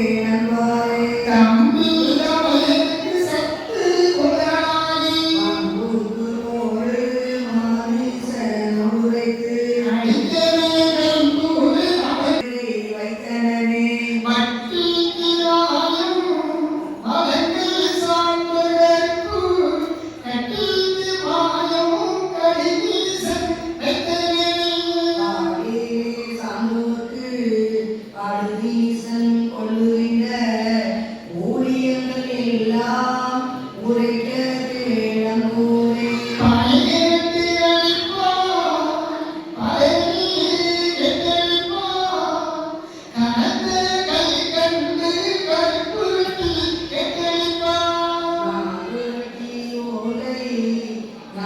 Amen.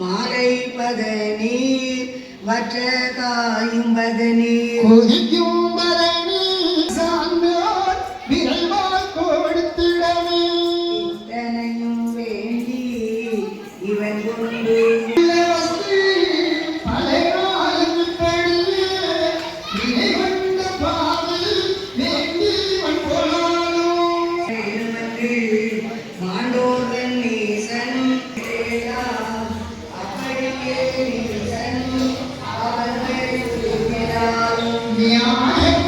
மாலை பதநீர் வற்ற காயும் பதநீர் கொதிக்கும் Yeah.